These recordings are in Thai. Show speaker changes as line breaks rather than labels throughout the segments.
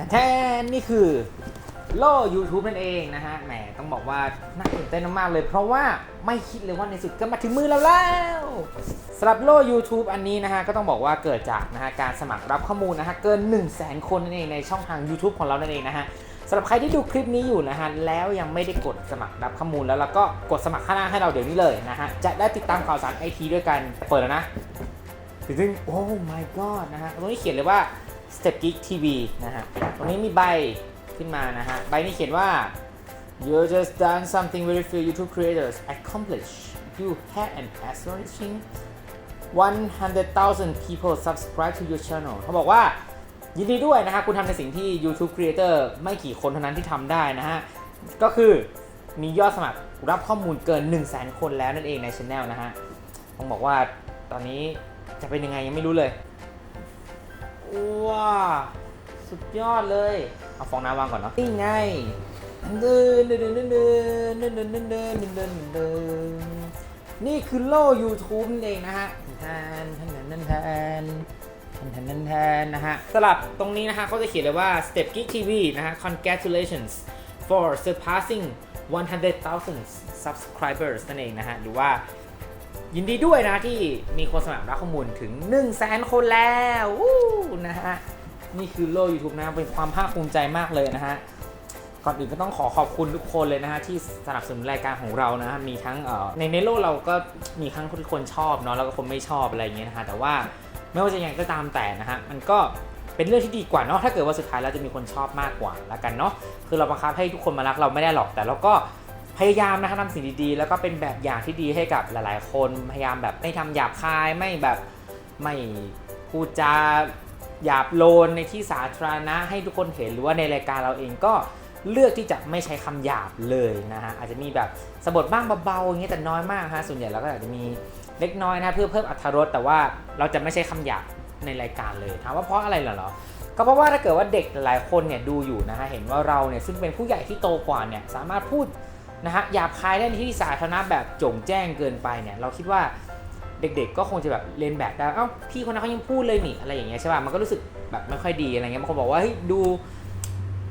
แต่แท้นี่คือโล่ YouTube นั่นเองนะฮะ แหม ต้องบอกว่าน่าตื่นเต้นมากๆเลย เพราะว่าไม่คิดเลยว่าในสุดก็มาถึงมือเราแล้วสำหรับโล่ YouTube อันนี้นะฮะ ก็ต้องบอกว่าเกิดจากนะฮะการสมัครรับข้อมูลนะฮะ เกิน 1 0 0 0 0แสนคนนั่นเองในช่องทาง YouTube ของเรานั่นเองนะฮะสำหรับใครที่ดูคลิปนี้อยู่นะฮะ แล้วยังไม่ได้กดสมัครรับข้อมูลแล้วแล้วก็กดสมัครข้างล่างให้เราเดี๋ยวนี้เลยนะฮะ จะได้ติดตามข่าวสารไอทีด้วยกัน เปิดแล้วนะถึงถึงโอ้ my god นะฮะตรงนี้เขียนเลยว่า Step Geek TV นะฮะ ตรงนี้มีใบขึ้นมานะฮะ ใบนี้เขียนว่า you just done something very few YouTube creators accomplish you had an astonishing 100,000 people subscribe to your channel เขาบอกว่ายินดีด้วยนะฮะ คุณทำในสิ่งที่ YouTube creator ไม่กี่คนเท่านั้นที่ทำได้นะฮะ ก็คือมียอดสมัครรับข้อมูลเกิน 1 0 0 0 0 0 คนแล้วนั่นเองในช anel นะฮะต้องบอกว่าตอนนี้จะเป็นยังไงยังไม่รู้เลย ว้าสุดยอดเลย เอาฟองน้ำวางก่อนเนาะนี่ไงเดินเดินเดินเดินเดินเดินเดินเดินเดินเดินนี่คือโล่ YouTube นั่นเองนะฮะแทนแทนแทนแทนแทนแทนแทนนะฮะสลับตรงนี้นะฮะเขาจะเขียนเลยว่า Step Geek TV นะฮะ congratulations for surpassing 100,000 subscribers นั่นเองนะฮะ หรือว่า ยินดีด้วยนะที่มีคนสมัครรับข้อมูลถึง1 0 0 0 0แสนคนแล้วู้นะฮะนี่คือโลก YouTube นะเป็นความภาคภูมิใจมากเลยนะฮะก่อนอื่นก็ต้องขอขอบคุณทุกคนเลยนะฮะที่สนับสนุนรายการของเรานะฮะมีทั้งเออในในโลกเราก็มีทั้งคนชอบเนาะแล้วก็คนไม่ชอบอะไรอย่างเงี้ยนะฮะแต่ว่าไม่ว่าจะยังไงก็ตามแต่นะฮะมันก็เป็นเรื่องที่ดีกว่าเนาะถ้าเกิดว่าสุดท้ายแล้วจะมีคนชอบมากกว่าละกันเนาะคือเราบังคับให้ทุกคนมารักเราไม่ได้หรอกแต่เราก็ พยายามนะครับทำสิ่งดีๆ แล้วก็เป็นแบบอย่างที่ดีให้กับหลาย ๆ คน พยายามแบบไม่ทำหยาบคาย ไม่แบบไม่พูดจาหยาบโลนในที่สาธารณะให้ทุกคนเห็นหรือว่าในรายการเราเองก็เลือกที่จะไม่ใช้คำหยาบเลยนะฮะอาจจะมีแบบสะบทบ้างเบาๆอย่างเงี้ยแต่น้อยมากฮะส่วนใหญ่เราก็อาจจะมีเล็กน้อยนะเพื่อเพิ่มอรรถรสแต่ว่าเราจะไม่ใช้คำหยาบในรายการเลยถามว่าเพราะอะไรเหรอก็เพราะว่าถ้าเกิดว่าเด็กหลายคนเนี่ยดูอยู่นะฮะเห็นว่าเราเนี่ยซึ่งเป็นผู้ใหญ่ที่โตกว่าเนี่ยสามารถพูด นะฮะหยาบคายได้ในที่สาธารณะแบบโจ่งแจ้งเกินไปเนี่ยเราคิดว่าเด็กๆ ก็คงจะแบบเรียนแบบได้เอ้าพี่คนนั้นเขายังพูดเลยนี่อะไรอย่างเงี้ยใช่ป่ะมันก็รู้สึกแบบไม่ค่อยดีอะไรเงี้ยบางคนบอกว่าเฮ้ยดู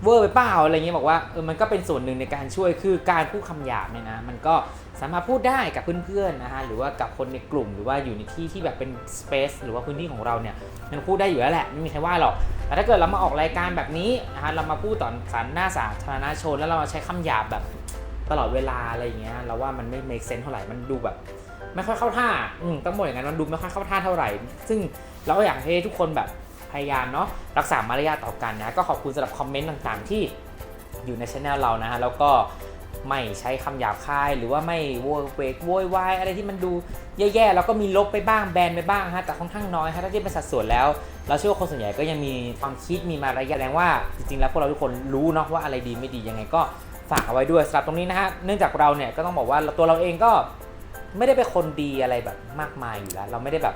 เวอร์ไปเปล่าอะไรเงี้ยบอกว่าเออมันก็เป็นส่วนหนึ่งในการช่วยคือการพูดคำหยาบเนี่ยนะมันก็สามารถพูดได้กับเพื่อนๆนะฮะหรือว่ากับคนในกลุ่ม หรือว่าอยู่ในที่ที่แบบเป็นสเปซหรือว่าพื้นที่ของเราเนี่ยมันพูดได้อยู่แล้วแหละไม่มีใครว่าหรอกแต่ถ้าเกิดเรามาออกรายการแบบนี้นะฮะเรามาพูดต่อสาหน้าสาธารณชน แล้วเรามาใช้คำหยาบแบบ ตลอดเวลาอะไรอย่างเงี้ยเราว่ามันไม่ make sense เท่าไหร่มันดูแบบ ไม่ค่อยเข้าท่าอืมต้องบอกอย่างนั้นมันดูไม่ค่อยเข้าท่าเท่าไหร่ ซึ่งเราก็อยากให้ทุกคนแบบพยายามเนาะรักษามารยาทต่อกันนะก็ขอบคุณสำหรับคอมเมนต์ต่างๆ ที่อยู่ในช anel เรานะฮะแล้วก็ไม่ใช้คำหยาบคายหรือว่าไม่โวยเวกโวยวายอะไรที่มันดูแย่ๆแล้วก็มีลบไปบ้างแบนไปบ้างฮะแต่ค่อนข้างน้อยฮะถ้าทียบเป็นสัดส่วนแล้ว เราเชื่อว่าคนส่วนใหญ่ก็ยังมีความคิดมีมารยาทแสดงว่าจริงๆแล้วพวกเราทุกคนรู้เนาะว่าอะไรดีไม่ดียังไงก็ ฝากเอาไว้ด้วยสำหรับตรงนี้นะฮะเนื่องจากเราเนี่ยก็ต้องบอกว่าตัวเราเองก็ไม่ได้เป็นคนดีอะไรแบบมากมายอยู่แล้ว เราไม่ได้แบบ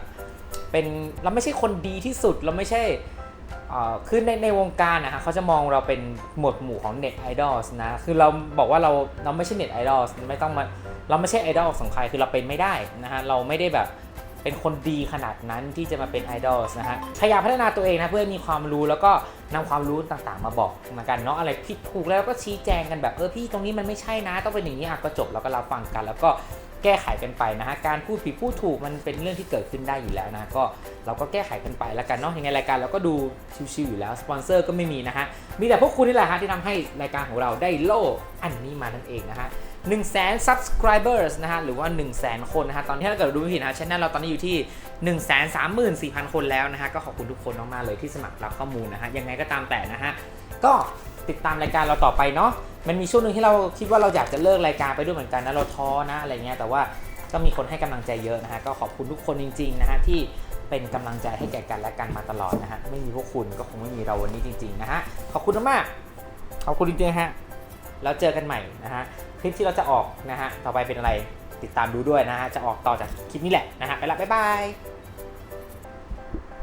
เป็นเราไม่ใช่คนดีที่สุดเราไม่ใช่คือในในวงการนะฮะเขาจะมองเราเป็นหมวดหมู่ของเน็ตไอดอลนะคือเราบอกว่าเราเราไม่ใช่เน็ตไอดอลไม่ต้องมาเราไม่ใช่ไอดอลของใครคือเราเป็นไม่ได้นะฮะเราไม่ได้แบบ เป็นคนดีขนาดนั้นที่จะมาเป็นไอดอลนะฮะพยายามพัฒนาตัวเองนะเพื่อมีความรู้แล้วก็นำความรู้ต่างๆ มาบอกมากันเนาะอะไรผิดถูกแล้วก็ชี้แจงกันแบบเออพี่ตรงนี้มันไม่ใช่นะ ต้องเป็นอย่างนี้อะก็จบแล้วก็รับฟังกัน แล้วก็แก้ไขกันไปนะฮะการพูดผิดพูดถูกมันเป็นเรื่องที่เกิดขึ้นได้อยู่แล้วนะก็เราก็แก้ไขกันไปแล้วกันเนาะยังไงรายการเราก็ดูชิวๆอยู่แล้วสปอนเซอร์ก็ไม่มีนะฮะมีแต่พวกคุณนี่แหละฮะที่ทำให้รายการของเราได้โล่อันนี้มานั่นเองนะฮะ 1 0 0 0 0 0 subscribers นะฮะหรือว่า 1 0 0 0 0 0 คนนะฮะตอนนี้ถ้าเกิดดูไม่ผิดนะฮะช่องเราตอนนี้อยู่ที่ 1 3 4 0 0 0 คนแล้วนะฮะก็ขอบคุณทุกคนมากๆเลยที่สมัครรับข้อมูลนะฮะยังไงก็ตามแต่นะฮะก็ติดตามรายการเราต่อไปเนาะมันมีช่วงหนึ่งที่เราคิดว่าเราอยากจะเลิกรายการไปด้วยเหมือนกันนะเราท้อนะอะไรเงี้ยแต่ว่าก็มีคนให้กำลังใจเยอะนะฮะก็ขอบคุณทุกคนจริงๆนะฮะที่เป็นกำลังใจให้แก่กันและกันมาตลอดนะฮะไม่มีพวกคุณก็คงไม่มีเราวันนี้จริงๆนะฮะขอบคุณมากขอบคุณจริงๆฮะ แล้วเจอกันใหม่นะฮะคลิปที่เราจะออกนะฮะต่อไปเป็นอะไรติดตามดูด้วยนะฮะจะออกต่อจากคลิปนี้แหละนะฮะไปละบ๊ายบาย